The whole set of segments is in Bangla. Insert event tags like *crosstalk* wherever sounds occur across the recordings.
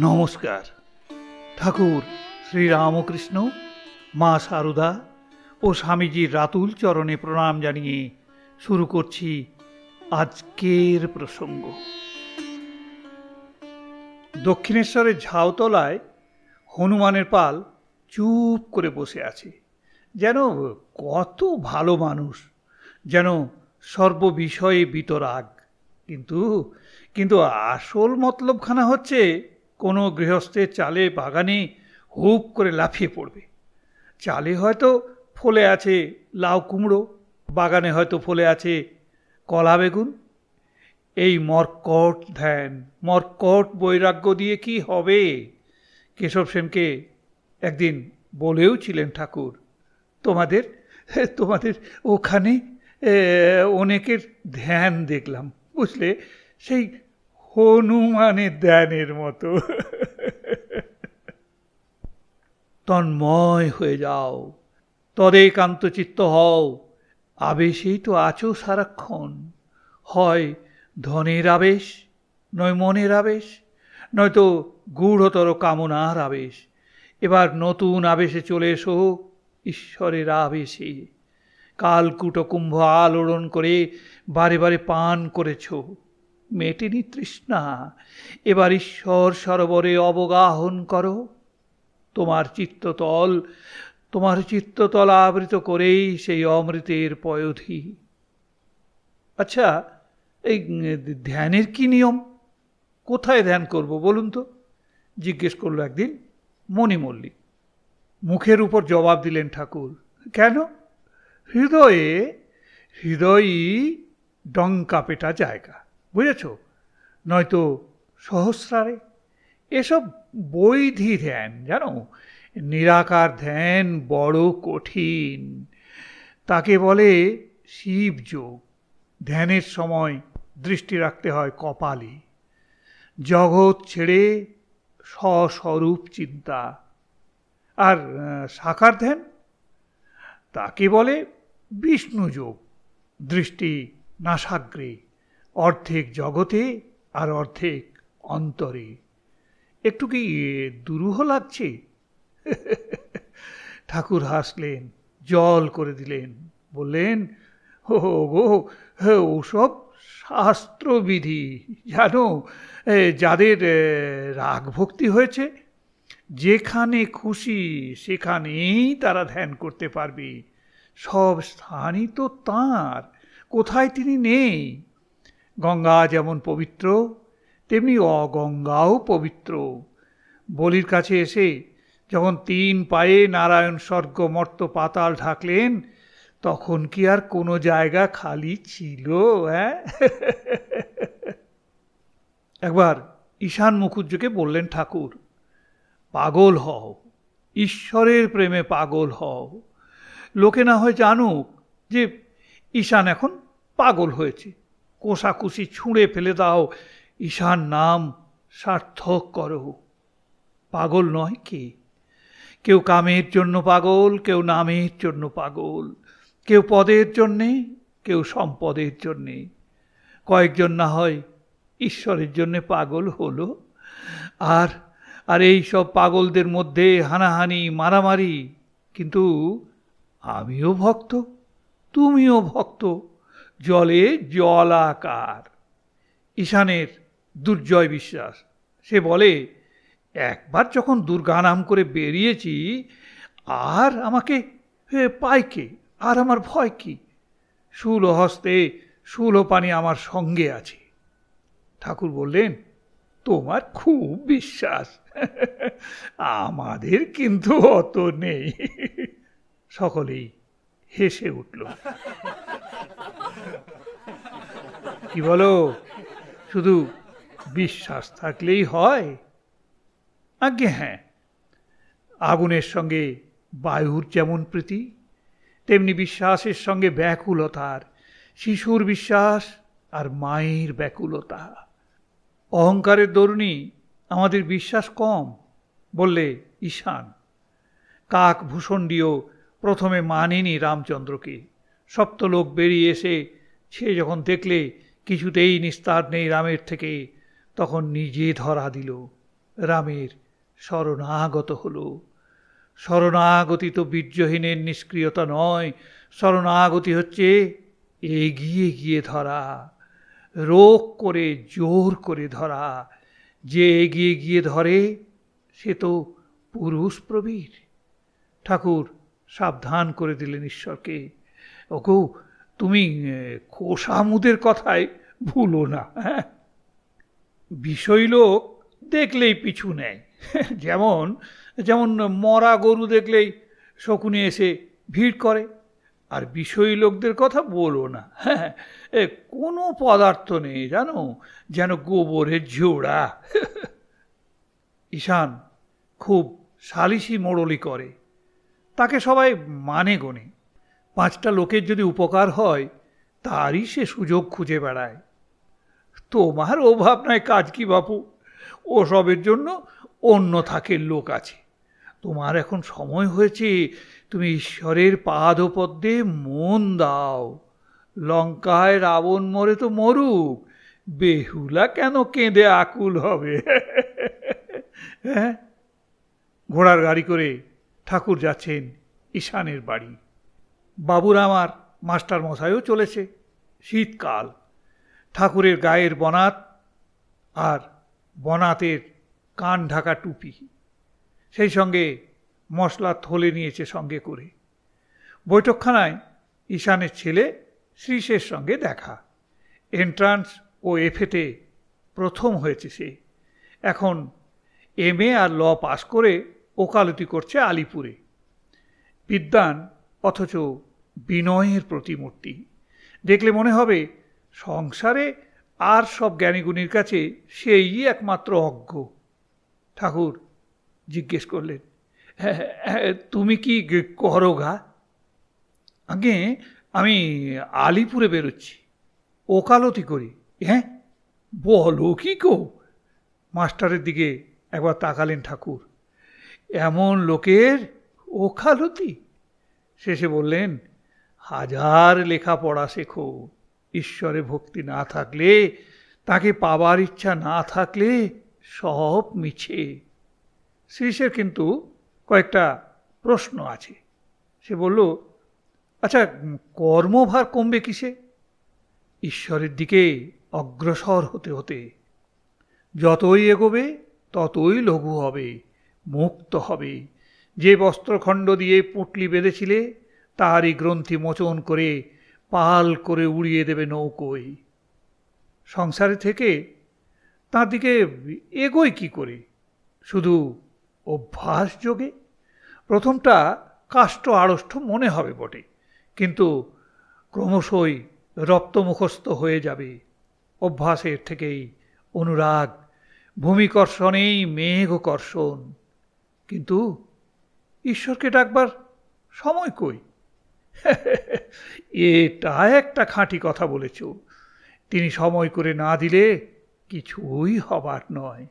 নমস্কার। ঠাকুর শ্রীরামকৃষ্ণ, মা সারদা ও স্বামীজির রাতুল চরণে প্রণাম জানিয়ে শুরু করছি আজকের প্রসঙ্গ। দক্ষিণেশ্বরের ঝাউতলায় হনুমানের পাল চুপ করে বসে আছে। যেন কত ভালো মানুষ, যেন সর্ববিষয়ে বিতরাগ। কিন্তু কিন্তু আসল মতলবখানা হচ্ছে কোনো গৃহস্থের চালে বাগানে হুপ করে লাফিয়ে পড়বে। চালে হয়তো ফলে আছে লাউ কুমড়ো, বাগানে হয়তো ফলে আছে কলা বেগুন। এই মর্কট, ধ্যান, মর্কট বৈরাগ্য দিয়ে কি হবে? কেশব সেনকে একদিন বলেও ছিলেন ঠাকুর, তোমাদের তোমাদের ওখানে অনেকের ধ্যান দেখলাম, বুঝলে? সেই হনুমানের ধ্যানের মতো। তন্ময় হয়ে যাও, তদেকান্ত চিত্ত হও, আবেশেই তো আছো সারাক্ষণ। হয় ধনের আবেশ, নয় মনের আবেশ, নয়তো গূঢ়তর কামনার আবেশ। এবার নতুন আবেশে চলে এসো ঈশ্বরের আবেশে। কালকুট কুম্ভ আলোড়ন করে বারে বারে পান করেছ। মেটেনি তৃষ্ণা। এবার ঈশ্বর সরোবরে অবগাহন করো। তোমার চিত্ততল তোমার চিত্ততল আবৃত করেই সেই অমৃতের পয়োধি। আচ্ছা এই ধ্যানের কি নিয়ম? কোথায় ধ্যান করব বলুন তো? জিজ্ঞেস করল একদিন মণি মল্লিক। মুখের উপর জবাব দিলেন ঠাকুর, কেন? হৃদয়ে, হৃদয়ই ডঙ্কা পেটা জায়গা। বুঝেছ? নয়তো সহস্রারে? এসব বৈধি ধ্যান, জানো? নিরাকার ধ্যান বড় কঠিন। তাকে বলে শিবযোগ। ধ্যানের সময় দৃষ্টি রাখতে হয় কপালে। জগৎ ছেড়ে স্বস্বরূপ চিন্তা। আর সাকার ধ্যান? তাকে বলে বিষ্ণুযোগ। দৃষ্টি নাসাগ্রে। অর্ধেক জগতে আর অর্ধেক অন্তরে। একটু কি দুরূহ লাগছে? *laughs* ঠাকুর হাসলেন, জল করে দিলেন, বললেন, ও গো ওসব শাস্ত্রবিধি, জানো যাদের রাগ ভক্তি হয়েছে, যেখানে খুশি সেখানেই তারা ধ্যান করতে পারবে। সব স্থানই তো তাঁর, কোথায় তিনি নেই? গঙ্গা যেমন পবিত্র, তেমনি অগঙ্গাও পবিত্র। বলির কাছে এসে যখন তিন পায়ে নারায়ণ স্বর্গ মর্ত পাতাল ঢাকলেন, তখন কি আর কোনো জায়গা খালি ছিল হ্যাঁ? একবার ঈশান মুখুজ্জকে বললেন, ঠাকুর, পাগল হও, ঈশ্বরের প্রেমে পাগল হও। লোকে না হয় জানুক যে ঈশান এখন পাগল হয়েছে। কোষাকুষি ছুঁড়ে ফেলে দাও। ঈশান নাম সার্থক করো। পাগল নয় কে? কেউ কামের জন্য পাগল, কেউ নামের জন্য পাগল। কেউ পদের জন্যে, কেউ সম্পদের জন্যে। কয়েকজন না হয় ঈশ্বরের জন্যে পাগল হলো। আর আর এই সব পাগলদের মধ্যে হানাহানি, মারামারি, কিন্তু আমিও ভক্ত, তুমিও ভক্ত। জলে জলাকার। ঈশানের দুর্জয় বিশ্বাস। সে বলে, একবার যখন দুর্গা নাম করে বেরিয়েছি, আর আমাকে পায় কে? আর আমার ভয় কি? শুল হস্তে শুল পানি আমার সঙ্গে আছে। ঠাকুর বললেন, তোমার খুব বিশ্বাস। আমাদের কিন্তু অত নেই। সকলেই হেসে উঠল। কি বলো? শুধু বিশ্বাস থাকলেই হয়? আজ্ঞে হ্যাঁ। আগুনের সঙ্গে বায়ুর যেমন প্রীতি, তেমনি বিশ্বাসের সঙ্গে ব্যাকুলতার, শিশুর বিশ্বাস আর মায়ের ব্যাকুলতা। অহংকারের দরুণী আমাদের বিশ্বাস কম, বললে ঈশান। কাক ভূষণ্ডীয় প্রথমে মানেনি রামচন্দ্রকে। সপ্তলোক বেরিয়ে এসে সে যখন দেখলে, কিছুতেই নিস্তার নেই রামের থেকে, তখন নিজে ধরা দিল। রামের শরণাগত হলো। শরণাগতি তো বীর্যহীনের নিষ্ক্রিয়তা নয়, শরণাগতি হচ্ছে এগিয়ে গিয়ে ধরা, রোগ করে জোর করে ধরা। যে এগিয়ে গিয়ে ধরে, সে তো পুরুষ প্রবীর। ঠাকুর সাবধান করে দিলেন ঈশ্বরকে। ওগো, তুমি খোসামুদের কথায় ভুলো না হ্যাঁ? বিষয় লোক দেখলেই পিছু নেয়, *laughs* যেমন যেমন মরা গরু দেখলেই শকুনি এসে ভিড় করে, আর বিষয়ী লোকদের কথা বলো না হ্যাঁ? কোনো পদার্থ নেই, জানো, যেন গোবরের ঝোড়া। *laughs* ঈশান খুব সালিসি মোড়লি করে, তাকে সবাই মানে গনে। পাঁচটা লোকের যদি উপকার হয়, তারই সে সুযোগ খুঁজে বেড়ায়। তোমার অভাব নয় কাজ কি বাপু? ওসবের জন্য অন্য থাকের লোক আছে। তোমার এখন সময় হয়েছে, তুমি ঈশ্বরের পাদপদ্মে মন দাও। লঙ্কায় রাবণ মরে তো মরুক, বেহুলা কেন কেঁদে আকুল হবে? *laughs* হ্যাঁ? ঘোড়ার গাড়ি করে ঠাকুর যাচ্ছেন ঈশানের বাড়ি। বাবুর আমার মাস্টার মশাইও চলেছে। শীতকাল। ঠাকুরের গায়ের বনাত আর বনাতের কান ঢাকা টুপি। সেই সঙ্গে মশলা থলে নিয়েছে সঙ্গে করে। বৈঠকখানায় ঈশানের ছেলে শ্রীশের সঙ্গে দেখা। এন্ট্রান্স ও এফেতে প্রথম হয়েছে সে। এখন M A R law pass করে ওকালতি করছে আলিপুরে। বিদ্যান অথচ বিনয়ের প্রতিমূর্তি। দেখলে মনে হবে সংসারে আর সব জ্ঞানীগুণীর কাছে সেই একমাত্র অজ্ঞ। ঠাকুর জিজ্ঞেস করলেন "হ্যাঁ, তুমি কি করো গা আগে আমি আলিপুরে বেরোচ্ছি। ওকালতি করি। হ্যাঁ? বলো কি গো? মাস্টারের দিকে একবার তাকালেন ঠাকুর। এমন লোকের ওকালতি? শেষে বললেন হাজার লেখাপড়া শেখো। ঈশ্বরে ভক্তি না থাকলে, তাকে পাবার ইচ্ছা না থাকলে সব মিছে। শ্রীশের কিন্তু কয়েকটা প্রশ্ন আছে। সে বলল আচ্ছা কর্মভার কমবে কিসে? ঈশ্বরের দিকে অগ্রসর হতে হতে, যতই এগোবে, ততই লঘু হবে, মুক্ত হবে। যে বস্ত্রখণ্ড দিয়ে পুঁটলি বেঁধেছিলে তারই গ্রন্থি মোচন করে পাল করে উড়িয়ে দেবে নৌকোয়। সংসারে থেকে তার দিকে এগোয় কি করে? শুধু অভ্যাস যোগে? প্রথমটা কাষ্ট আড়ষ্ট মনে হবে বটে, কিন্তু ক্রমশই রক্তমুখস্থ হয়ে যাবে। অভ্যাসের থেকেই অনুরাগ, ভূমিকর্ষণেই মেঘকর্ষণ। কিন্তু ঈশ্বরকে ডাকবার সময় কই? *laughs* এটা একটা খাঁটি কথা বলেছ। তিনি সময় করে না দিলে কিছুই হবার নয়।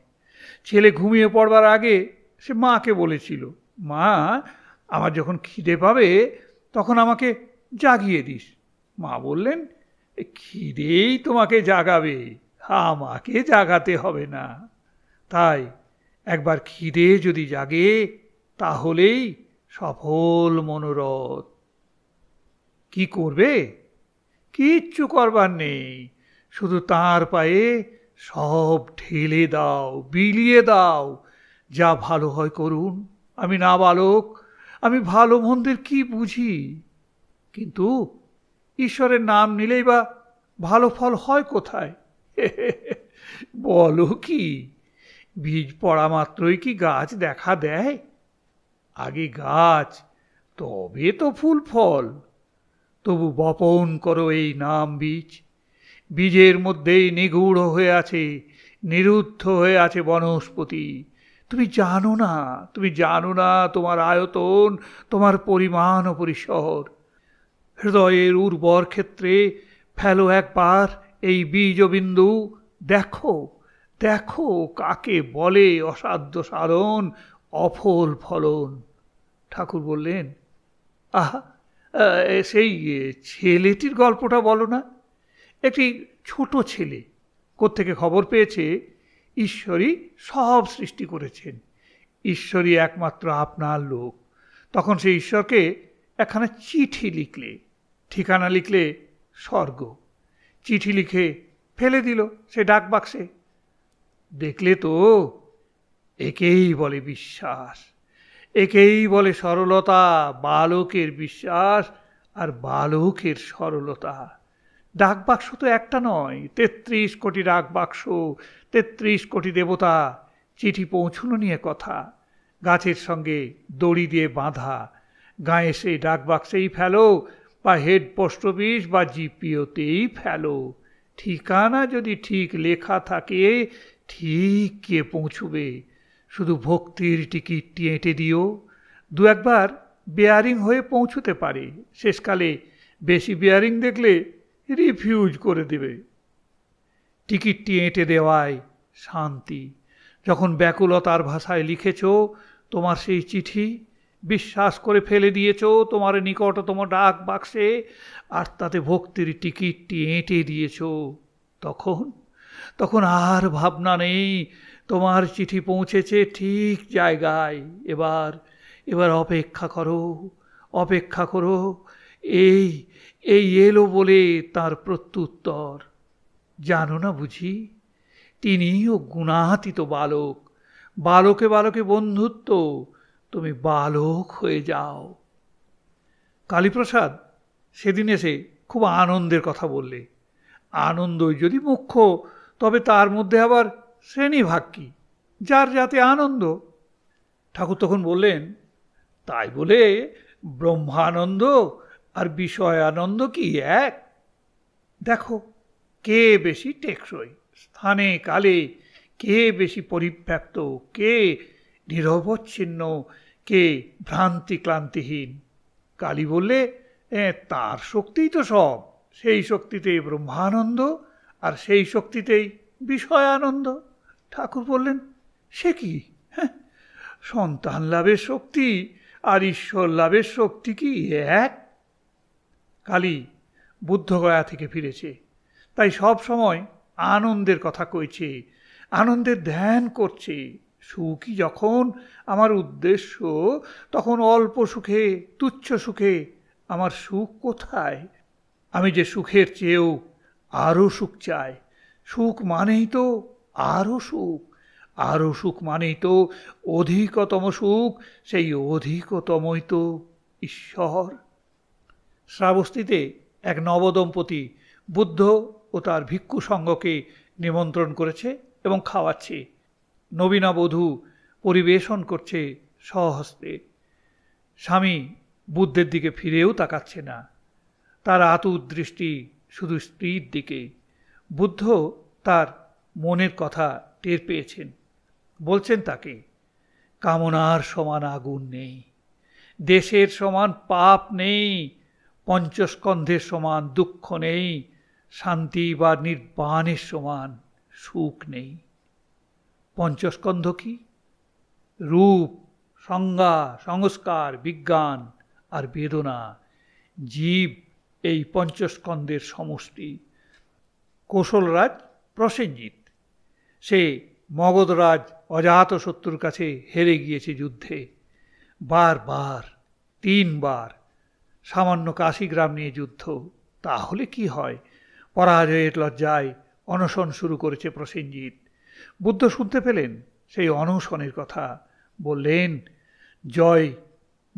ছেলে ঘুমিয়ে পড়বার আগে সে মাকে বলেছিল, মা, আমার যখন খিদে পাবে, তখন আমাকে জাগিয়ে দিস। মা বললেন "এ খিদেই তোমাকে জাগাবে, আমাকে জাগাতে হবে না। তাই একবার খিদে যদি জাগে, তাহলেই সফল মনোরথ। কি করবে? কিচ্ছু করবার নেই। শুধু তার পায়ে সব ঢেলে দাও, বিলিয়ে দাও। যা ভালো হয় করুন। আমি না বালক, আমি ভালো মন্দের কি বুঝি? কিন্তু ঈশ্বরের নাম নিলেই বা ভালো ফল হয় কোথায়? *laughs* বলো কি? বীজ পড়া মাত্রই কি গাছ দেখা দেয়? আগে গাছ, তবে তো ফুল ফল। তবু বপন করো এই নাম বীজ। বীজের মধ্যেই নিগূঢ় হয়ে আছে নিরুদ্ধ হয়ে আছে বনস্পতি। তুমি জানো না তুমি জানো না তোমার আয়তন তোমার পরিমাণ ও পরিসর। হৃদয়ের উর্বর ক্ষেত্রে ফেলো একবার এই বীজবিন্দু। দেখো দেখো কাকে বলে অসাধ্য সাধন অফল ফলন। ঠাকুর বললেন আহা আহ, সেই ছেলেটির গল্পটা বলো না। একটি ছোট ছেলে কোত্থেকে খবর পেয়েছে, ঈশ্বরই সব সৃষ্টি করেছেন। ঈশ্বরই একমাত্র আপনার লোক। তখন সেই ঈশ্বরকে একখানা চিঠি লিখলে, ঠিকানা লিখলে স্বর্গ। চিঠি লিখে ফেলে দিল সে ডাক বাক্সে। দেখলে তো একেই বলে বিশ্বাস। একেই বলে সরলতা, বালকের বিশ্বাস আর বালকের সরলতা। ডাক বাক্স তো একটা নয়, তেত্রিশ কোটি ডাক বাক্স তেত্রিশ কোটি দেবতা, চিঠি পৌঁছানো নিয়ে কথা। গাছের সঙ্গে দড়ি দিয়ে বাঁধা, গায়ে সেই ডাক বাক্সেই ফেলো, বা হেড পোস্ট অফিস বা জিপিওতেই ফেলো। ঠিকানা যদি ঠিক লেখা থাকে, ঠিক কে পৌঁছবে? শুধু ভক্তির টিকিটটি এঁটে দিও। দু একবার বেয়ারিং হয়ে পৌঁছতে পারে। শেষকালে বেশি বেয়ারিং দেখলে রিফিউজ করে দেবে। টিকিটটি এঁটে দেওয়ায় শান্তি। যখন ব্যাকুলতার ভাষায় লিখেছ, তোমার সেই চিঠি বিশ্বাস করে ফেলে দিয়েছ, তোমার নিকটতম ডাক বাক্সে, আর তাতে ভক্তির টিকিটটি এঁটে দিয়েছ। তখন তখন আর ভাবনা নেই তোমার চিঠি পৌঁছেছে ঠিক জায়গায়। এবার এবার অপেক্ষা করো অপেক্ষা করো। এই এই এলো বলে তার প্রত্যুত্তর। জানো না বুঝি, তিনিও গুণাতীত বালক। বালকে বালকে বন্ধুত্ব, তুমি বালক হয়ে যাও। কালীপ্রসাদ সেদিন এসে খুব আনন্দের কথা বললে। আনন্দই যদি মুখ্য, তবে তার মধ্যে আবার শ্রেণীভাগ কি যার যাতে আনন্দ। ঠাকুর তখন বললেন, তাই বলে ব্রহ্মানন্দ আর বিষয় আনন্দ কি এক? দেখো, কে বেশি টেকসই? স্থানে, কালে কে বেশি পরিব্যাপ্ত? কে নিরবচ্ছিন্ন? কে ভ্রান্তি ক্লান্তিহীন কালী বললে তার শক্তিই তো সব। সেই শক্তিতে ব্রহ্মানন্দ আর সেই শক্তিতেই বিষয় আনন্দ ঠাকুর বললেন, সে কি? হ্যাঁ সন্তান লাভের শক্তি আর ঈশ্বর লাভের শক্তি কি এক? কালী বুদ্ধগয়া থেকে ফিরেছে। তাই সব সময় আনন্দের কথা কইছে, আনন্দের ধ্যান করছে। সুখই যখন আমার উদ্দেশ্য, তখন অল্প সুখে, তুচ্ছ সুখে, আমার সুখ কোথায়? আমি যে সুখের চেয়েও আরও সুখ চাই। সুখ মানেই তো আরও সুখ। আরও সুখ মানেই তো অধিকতম সুখ, সেই অধিকতমই তো ঈশ্বর। শ্রাবস্তিতে এক নবদম্পতি বুদ্ধ ও তার ভিক্ষু সঙ্গকে নিমন্ত্রণ করেছে এবং খাওয়াচ্ছে। নবীনাবধূ পরিবেশন করছে স্বহস্তে স্বামী বুদ্ধের দিকে ফিরেও তাকাচ্ছে না। তার আতুর দৃষ্টি শুধু স্ত্রীর দিকে। বুদ্ধ তার মনের কথা টের পেয়েছেন। বলছেন তাকে, কামনার সমান আগুন নেই, দেশের সমান পাপ নেই, পঞ্চস্কন্ধের সমান দুঃখ নেই, শান্তি বা নির্বাণের সমান সুখ নেই। পঞ্চস্কন্ধ কি? রূপ, সংজ্ঞা, সংস্কার, বিজ্ঞান আর বেদনা, জীব এই পঞ্চস্কন্ধের সমষ্টি। কৌশলরাজ প্রসেনজিৎ। সে মগধরাজ অজাতশত্রুর কাছে হেরে গিয়েছে যুদ্ধে। বারবার তিনবার সামান্য কাশিগ্রাম নিয়ে যুদ্ধ। তাহলে কি হয়? পরাজয়ের লজ্জায় অনশন শুরু করেছে প্রসেনজিৎ। বুদ্ধ শুনতে পেলেন সেই অনশনের কথা। বললেন, জয়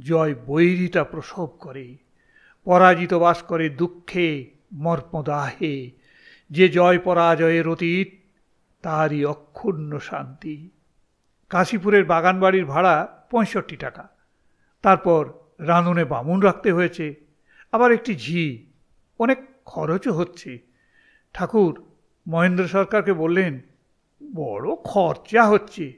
জয় বৈরিতা প্রসব করে। পরাজিত বাস করে দুঃখে মর্মদাহে। যে জয় পরাজয়ের অতীত তারই অক্ষুণ্ণ শান্তি। কাশীপুরের বাগানবাড়ির ভাড়া পঁয়ষট্টি টাকা। তারপর রাঁধুনে বামুন রাখতে হয়েছে। আবার একটি ঝি। অনেক খরচও হচ্ছে। ঠাকুর, মহেন্দ্র সরকারকে বললেন, বড় খরচা হচ্ছে।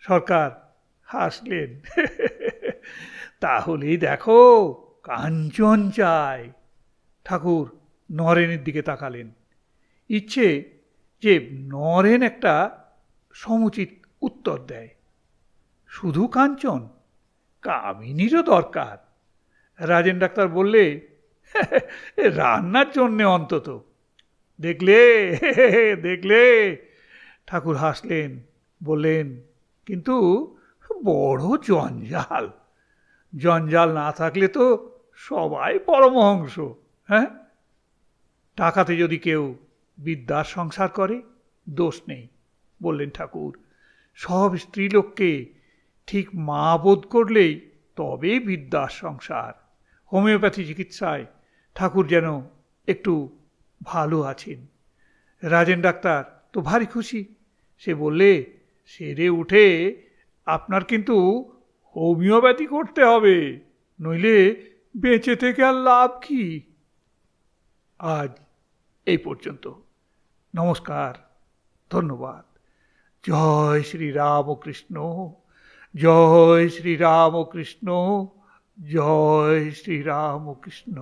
সরকার হাসলেন। *laughs* তাহলেই দেখো, কাঞ্চন চায়। ঠাকুর নরেনের দিকে তাকালেন। ইচ্ছে যে নরেন একটা সমুচিত উত্তর দেয়। শুধু কাঞ্চন, কামিনীরও দরকার। রাজেন ডাক্তার বললে, *laughs* রান্নার জন্যে অন্তত। দেখলে *laughs* দেখলে, ঠাকুর হাসলেন, বললেন, কিন্তু বড় জঞ্জাল। জঞ্জাল না থাকলে তো সবাই পরমহংস হ্যাঁ? টাকাতে যদি কেউ বিদ্যার সংসার করে, দোষ নেই, বললেন ঠাকুর। সব স্ত্রীলোককে ঠিক মা বোধ করলেই তবে বিদ্যার সংসার। হোমিওপ্যাথি চিকিৎসায় ঠাকুর যেন একটু ভালো আছেন। রাজেন ডাক্তার, তো ভারী খুশি। সে বললে, সেরে উঠে আপনার কিন্তু হোমিওপ্যাথি করতে হবে, নইলে বেঁচে থেকে আর লাভ কি? আজ এই পর্যন্ত। নমস্কার ধন্যবাদ জয় শ্রী রামকৃষ্ণ জয় শ্রী রামকৃষ্ণ জয় শ্রী রামকৃষ্ণ